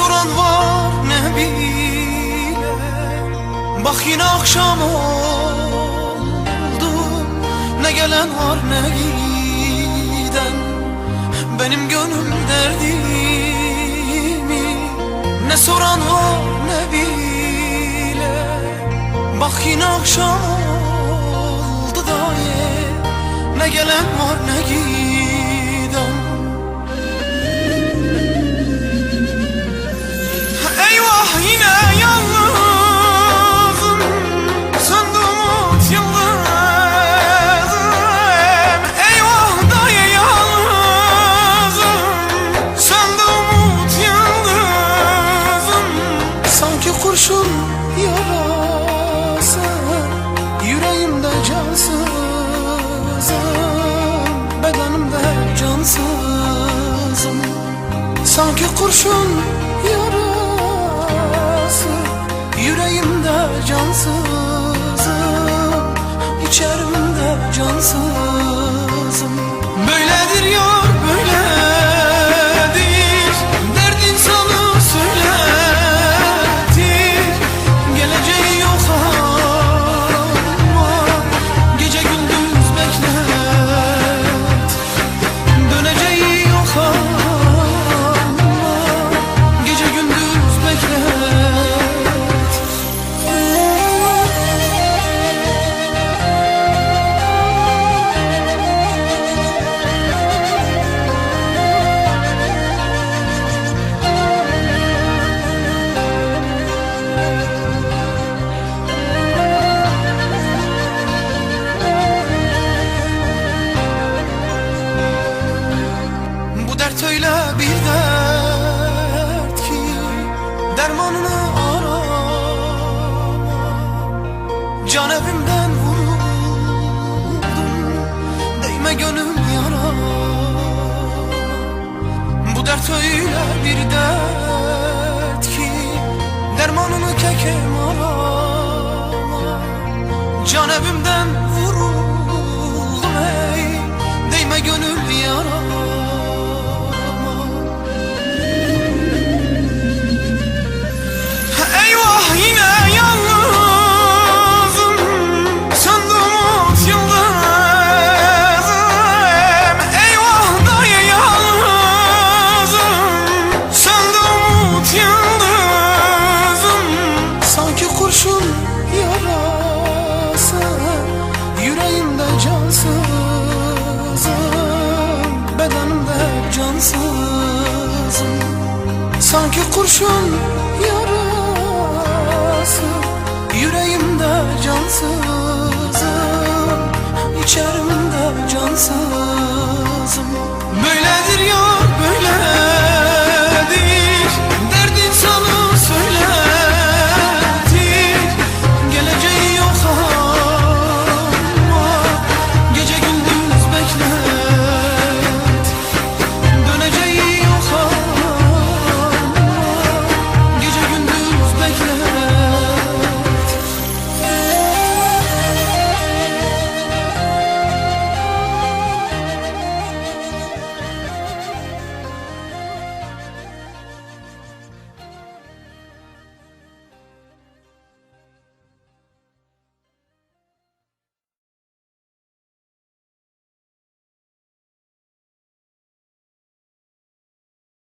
soran var ne bile. Bak yine akşam oldu Ne gelen var ne giden. Benim gönül derdimi Ne soran var ne bile. Bak yine akşam oldu da ye Ne gelen var ne giden kurşun yarası Yüreğimde cansızım Bedenimde cansızım. Sanki kurşun yarası Yüreğimde cansızım İçerimde cansızım Dermanını arama Can evimden vuruldum. Değme gönül yara. Bu dert öyle bir dert ki Dermanını kekem arama. Can evimden cansızım Sanki kurşun yarası Yüreğimde cansızım İçerimde cansızım. Böyledir ya